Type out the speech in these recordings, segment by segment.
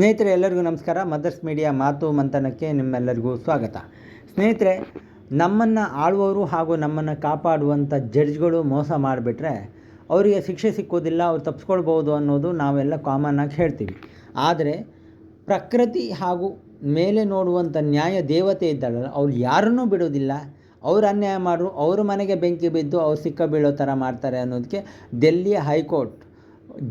ಸ್ನೇಹಿತರೆ, ಎಲ್ಲರಿಗೂ ನಮಸ್ಕಾರ. ಮದರ್ಸ್ ಮೀಡಿಯಾ ಮಾತು ಮಂಥನಕ್ಕೆ ನಿಮ್ಮೆಲ್ಲರಿಗೂ ಸ್ವಾಗತ. ಸ್ನೇಹಿತರೆ, ನಮ್ಮನ್ನು ಆಳುವವರು ಹಾಗೂ ನಮ್ಮನ್ನು ಕಾಪಾಡುವಂಥ ಜಡ್ಜ್ಗಳು ಮೋಸ ಮಾಡಿಬಿಟ್ರೆ ಅವರಿಗೆ ಶಿಕ್ಷೆ ಸಿಕ್ಕೋದಿಲ್ಲ, ಅವ್ರು ತಪ್ಪಿಸ್ಕೊಳ್ಬೋದು ಅನ್ನೋದು ನಾವೆಲ್ಲ ಕಾಮನ್ ಆಗಿ ಹೇಳ್ತೀವಿ. ಆದರೆ ಪ್ರಕೃತಿ ಹಾಗೂ ಮೇಲೆ ನೋಡುವಂಥ ನ್ಯಾಯ ದೇವತೆ ಇದ್ದಾಳಲ್ಲ, ಅವ್ರು ಯಾರನ್ನೂ ಬಿಡೋದಿಲ್ಲ. ಅವ್ರು ಅನ್ಯಾಯ ಮಾಡಿದ್ರು ಅವ್ರ ಮನೆಗೆ ಬೆಂಕಿ ಬಿದ್ದು ಅವ್ರು ಸಿಕ್ಕ ಬೀಳೋ ಥರ ಮಾಡ್ತಾರೆ ಅನ್ನೋದಕ್ಕೆ ಡೆಲ್ಲಿಯ ಹೈಕೋರ್ಟ್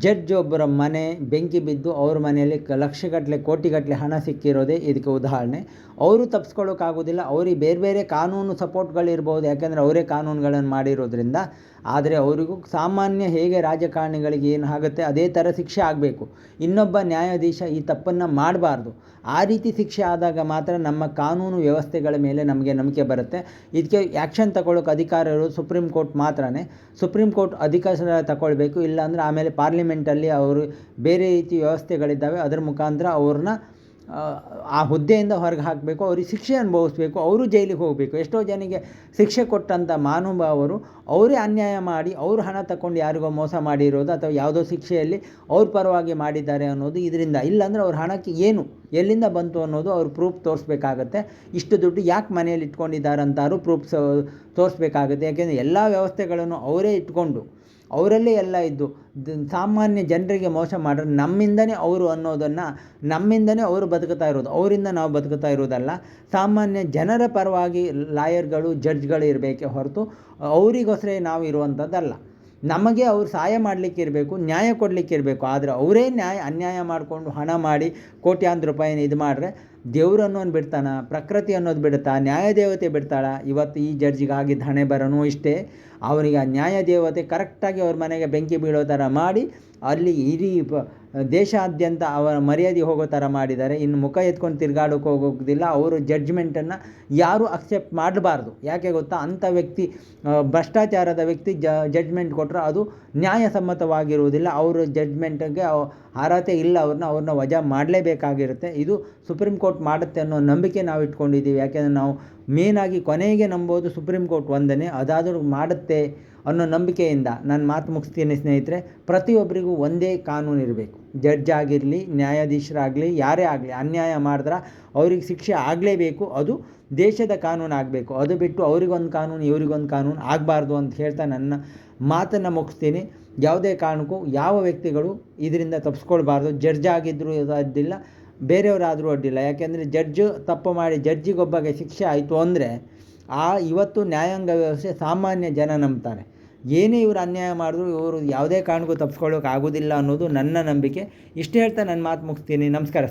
ಜಡ್ಜ್ ಒಬ್ಬರ ಮನೆ ಬೆಂಕಿ ಬಿದ್ದು ಅವ್ರ ಮನೆಯಲ್ಲಿ ಲಕ್ಷಗಟ್ಟಲೆ ಕೋಟಿಗಟ್ಟಲೆ ಹಣ ಸಿಕ್ಕಿರೋದೇ ಇದಕ್ಕೆ ಉದಾಹರಣೆ. ಅವರು ತಪ್ಪಿಸ್ಕೊಳ್ಳೋಕ್ಕಾಗೋದಿಲ್ಲ ಅವ್ರಿಗೆ ಬೇರೆ ಬೇರೆ ಕಾನೂನು ಸಪೋರ್ಟ್ಗಳಿರ್ಬೋದು, ಯಾಕೆಂದರೆ ಅವರೇ ಕಾನೂನುಗಳನ್ನು ಮಾಡಿರೋದ್ರಿಂದ. ಆದರೆ ಅವರಿಗೂ ಸಾಮಾನ್ಯ ಹೇಗೆ ರಾಜಕಾರಣಿಗಳಿಗೆ ಏನಾಗುತ್ತೆ, ಅದೇ ಥರ ಶಿಕ್ಷೆ ಆಗಬೇಕು. ಇನ್ನೊಬ್ಬ ನ್ಯಾಯಾಧೀಶ ಈ ತಪ್ಪನ್ನು ಮಾಡಬಾರ್ದು. ಆ ರೀತಿ ಶಿಕ್ಷೆ ಆದಾಗ ಮಾತ್ರ ನಮ್ಮ ಕಾನೂನು ವ್ಯವಸ್ಥೆಗಳ ಮೇಲೆ ನಮಗೆ ನಂಬಿಕೆ ಬರುತ್ತೆ. ಇದಕ್ಕೆ ಆ್ಯಕ್ಷನ್ ತಗೊಳ್ಳೋಕೆ ಅಧಿಕಾರ ಇರೋದು ಸುಪ್ರೀಂ ಕೋರ್ಟ್ ಮಾತ್ರನೇ. ಸುಪ್ರೀಂ ಕೋರ್ಟ್ ಅಧಿಕಾರ ತಗೊಳ್ಬೇಕು, ಇಲ್ಲಾಂದರೆ ಆಮೇಲೆ ಪಾರ್ಲಿಮೆಂಟಲ್ಲಿ ಅವರು ಬೇರೆ ರೀತಿ ವ್ಯವಸ್ಥೆಗಳಿದ್ದಾವೆ, ಅದರ ಮುಖಾಂತರ ಅವ್ರನ್ನ, ಆ ಹುದ್ದೆಯಿಂದ ಹೊರಗೆ ಹಾಕಬೇಕು, ಅವ್ರಿಗೆ ಶಿಕ್ಷೆ ಅನುಭವಿಸ್ಬೇಕು, ಅವರು ಜೈಲಿಗೆ ಹೋಗಬೇಕು. ಎಷ್ಟೋ ಜನಕ್ಕೆ ಶಿಕ್ಷೆ ಕೊಟ್ಟಂಥ ಮಾನುಭಾವರು ಅವರೇ ಅನ್ಯಾಯ ಮಾಡಿ, ಅವರು ಹಣ ತಗೊಂಡು ಯಾರಿಗೋ ಮೋಸ ಮಾಡಿರೋದು ಅಥವಾ ಯಾವುದೋ ಶಿಕ್ಷೆಯಲ್ಲಿ ಅವ್ರ ಪರವಾಗಿ ಮಾಡಿದ್ದಾರೆ ಅನ್ನೋದು ಇದರಿಂದ. ಇಲ್ಲಾಂದರೆ ಅವ್ರ ಹಣಕ್ಕೆ ಏನು, ಎಲ್ಲಿಂದ ಬಂತು ಅನ್ನೋದು ಅವ್ರು ಪ್ರೂಫ್ ತೋರಿಸ್ಬೇಕಾಗತ್ತೆ. ಇಷ್ಟು ದುಡ್ಡು ಯಾಕೆ ಮನೆಯಲ್ಲಿ ಇಟ್ಕೊಂಡಿದ್ದಾರೆ ಅಂತಾರು ಪ್ರೂಫ್ಸ್ ತೋರಿಸ್ಬೇಕಾಗುತ್ತೆ. ಯಾಕೆಂದರೆ ಎಲ್ಲ ವ್ಯವಸ್ಥೆಗಳನ್ನು ಅವರೇ ಇಟ್ಕೊಂಡು ಅವರಲ್ಲೇ ಎಲ್ಲ ಇದ್ದು ಸಾಮಾನ್ಯ ಜನರಿಗೆ ಮೋಸ ಮಾಡಿದ್ರೆ ನಮ್ಮಿಂದನೇ ಅವರು ಅನ್ನೋದನ್ನು, ನಮ್ಮಿಂದನೇ ಅವರು ಬದುಕುತ್ತಾ ಇರೋದು, ಅವರಿಂದ ನಾವು ಬದುಕುತ್ತಾ ಇರೋದಲ್ಲ. ಸಾಮಾನ್ಯ ಜನರ ಪರವಾಗಿ ಲಾಯರ್ಗಳು, ಜಡ್ಜ್ಗಳು ಇರಬೇಕೇ ಹೊರತು ಅವರಿಗೋಸ್ಕರ ನಾವು ಇರುವಂಥದ್ದಲ್ಲ. ನಮಗೆ ಅವ್ರು ಸಹಾಯ ಮಾಡಲಿಕ್ಕೆ ಇರಬೇಕು, ನ್ಯಾಯ ಕೊಡಲಿಕ್ಕೆ ಇರಬೇಕು, ಆದರೆ ಅವರೇ ನ್ಯಾಯ, ಅನ್ಯಾಯ ಮಾಡಿಕೊಂಡು ಹಣ ಮಾಡಿ ಕೋಟ್ಯಾಂತರ ರೂಪಾಯಿನ ಇದು ಮಾಡಿದ್ರೆ ದೇವ್ರು ಅನ್ನೋನು ಬಿಡ್ತಾನೆ, ಪ್ರಕೃತಿ ಅನ್ನೋದು ಬಿಡುತ್ತಾ ನ್ಯಾಯ ದೇವತೆ ಬಿಡ್ತಾಳ. ಇವತ್ತು ಈ ಜಡ್ಜಿಗೆ ಆಗಿದ್ದ ಹಣೆ ಬರೋನು ಇಷ್ಟೇ. ಅವನಿಗೆ ಆ ನ್ಯಾಯ ದೇವತೆ ಕರೆಕ್ಟಾಗಿ ಅವ್ರ ಮನೆಗೆ ಬೆಂಕಿ ಬೀಳೋ ಥರ ಮಾಡಿ, ಅಲ್ಲಿ ಇಡೀ ದೇಶಾದ್ಯಂತ ಅವರ ಮರ್ಯಾದೆ ಹೋಗೋ ಥರ ಮಾಡಿದ್ದಾರೆ. ಇನ್ನು ಮುಖ ಎತ್ಕೊಂಡು ತಿರ್ಗಾಡೋಕೆ ಹೋಗೋದಿಲ್ಲ. ಅವರು ಜಡ್ಜ್ಮೆಂಟನ್ನು ಯಾರೂ ಅಕ್ಸೆಪ್ಟ್ ಮಾಡಬಾರ್ದು. ಯಾಕೆ ಗೊತ್ತಾ? ಅಂಥ ವ್ಯಕ್ತಿ ಭ್ರಷ್ಟಾಚಾರದ ವ್ಯಕ್ತಿ ಜಡ್ಜ್ಮೆಂಟ್ ಕೊಟ್ಟರೆ ಅದು ನ್ಯಾಯಸಮ್ಮತವಾಗಿರುವುದಿಲ್ಲ. ಅವರ ಜಡ್ಜ್ಮೆಂಟ್ಗೆ ಅರ್ಹತೆ ಇಲ್ಲ. ಅವ್ರನ್ನ ಅವ್ರನ್ನ ವಜಾ ಮಾಡಲೇಬೇಕಾಗಿರುತ್ತೆ. ಇದು ಸುಪ್ರೀಂ ಕೋರ್ಟ್ ಮಾಡುತ್ತೆ ಅನ್ನೋ ನಂಬಿಕೆ ನಾವು ಇಟ್ಕೊಂಡಿದ್ದೀವಿ ಯಾಕೆಂದರೆ ನಾವು ಮೇನಾಗಿ ಕೊನೆಗೆ ನಂಬೋದು ಸುಪ್ರೀಂ ಕೋರ್ಟ್ ಒಂದನೇ. ಅದಾದರೂ ಮಾಡುತ್ತೆ. ಅನ್ನೋ ನಂಬಿಕೆಯಿಂದ ನಾನು ಮಾತು ಮುಗಿಸ್ತೀನಿ ಸ್ನೇಹಿತರೆ, ಪ್ರತಿಯೊಬ್ಬರಿಗೂ ಒಂದೇ ಕಾನೂನು ಇರಬೇಕು. ಜಡ್ಜ್ ಆಗಿರಲಿ, ನ್ಯಾಯಾಧೀಶರಾಗಲಿ, ಯಾರೇ ಆಗಲಿ, ಅನ್ಯಾಯ ಮಾಡಿದ್ರೆ ಅವ್ರಿಗೆ ಶಿಕ್ಷೆ ಆಗಲೇಬೇಕು. ಅದು ದೇಶದ ಕಾನೂನು ಆಗಬೇಕು. ಅದು ಬಿಟ್ಟು ಅವರಿಗೊಂದು ಕಾನೂನು, ಇವರಿಗೊಂದು ಕಾನೂನು ಆಗಬಾರ್ದು ಅಂತ ಹೇಳ್ತಾ ನನ್ನ ಮಾತನ್ನು ಮುಗಿಸ್ತೀನಿ. ಯಾವುದೇ ಕಾರಣಕ್ಕೂ ಯಾವ ವ್ಯಕ್ತಿಗಳು ಇದರಿಂದ ತಪ್ಪಿಸ್ಕೊಳ್ಬಾರ್ದು ಜಡ್ಜ್ ಆಗಿದ್ದರೂ ಅಡ್ಡಿಲ್ಲ, ಬೇರೆಯವರಾದರೂ ಅಡ್ಡಿಲ್ಲ. ಯಾಕೆಂದರೆ ಜಡ್ಜು ತಪ್ಪು ಮಾಡಿ, ಜಡ್ಜಿಗೊಬ್ಬಗೆ ಶಿಕ್ಷೆ ಆಯಿತು ಅಂದರೆ ಆ ಇವತ್ತು ನ್ಯಾಯಾಂಗ ವ್ಯವಸ್ಥೆ ಸಾಮಾನ್ಯ ಜನ ನಂಬ್ತಾರೆ. ಏನೇ ಇವರು ಅನ್ಯಾಯ ಮಾಡಿದ್ರು ಇವರು ಯಾವುದೇ ಕಾರಣಕ್ಕೂ ತಪ್ಪಿಸ್ಕೊಳ್ಳೋಕೆ ಆಗೋದಿಲ್ಲ ಅನ್ನೋದು ನನ್ನ ನಂಬಿಕೆ. ಇಷ್ಟು ಹೇಳ್ತಾ ನನ್ನ ಮಾತು ಮುಗಿಸ್ತೀನಿ. ನಮಸ್ಕಾರ